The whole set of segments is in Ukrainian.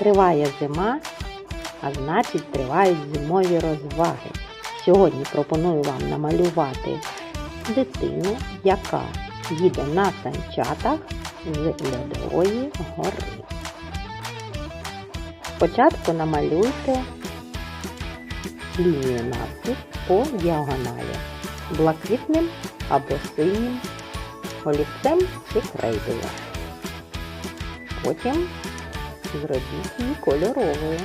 Триває зима, а значить тривають зимові розваги. Сьогодні пропоную вам намалювати дитину, яка їде на санчатах з льодової гори. Спочатку намалюйте лінію навпіл по діагоналі блакитним або синім олівцем чи крейдою. Потім зробіть її кольоровою.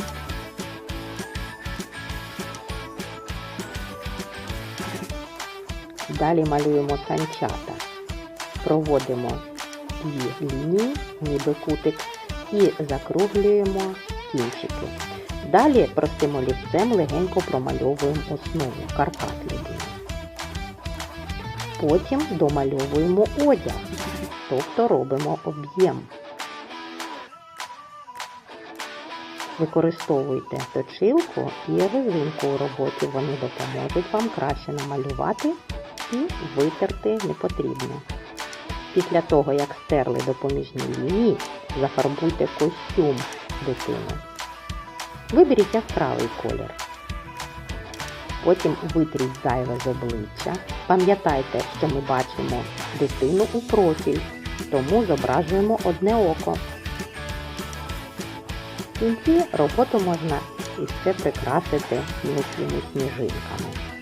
Далі малюємо санчата. Проводимо дві лінії, ніби кутик, і закруглюємо кінчики. Далі простим олівцем легенько промальовуємо основу каркас людини. Потім домальовуємо одяг, тобто робимо об'єм. Використовуйте точилку і резинку у роботі. Вони допоможуть вам краще намалювати і витерти непотрібне. Після того, як стерли допоміжні лінії, зафарбуйте костюм дитини. Виберіть яскравий колір. Потім витріть зайве з обличчя. Пам'ятайте, що ми бачимо дитину у профіль, тому зображуємо одне око. В кінці роботу можна іще прикрасити мілкими сніжинками.